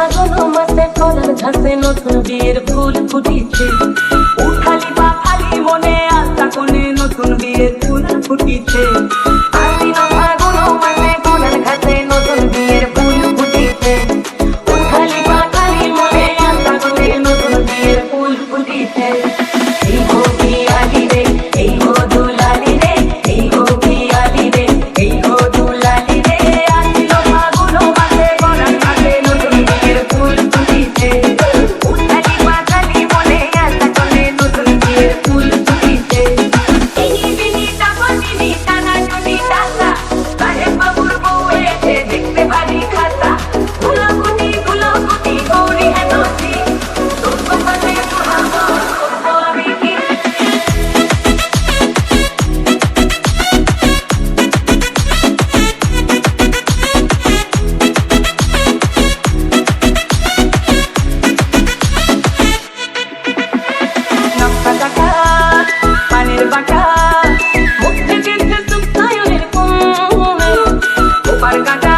ফাগুন মাসে ফলের ঝাড়তে নতুন বিয়ের ফুল ফুটিছে। Uparkata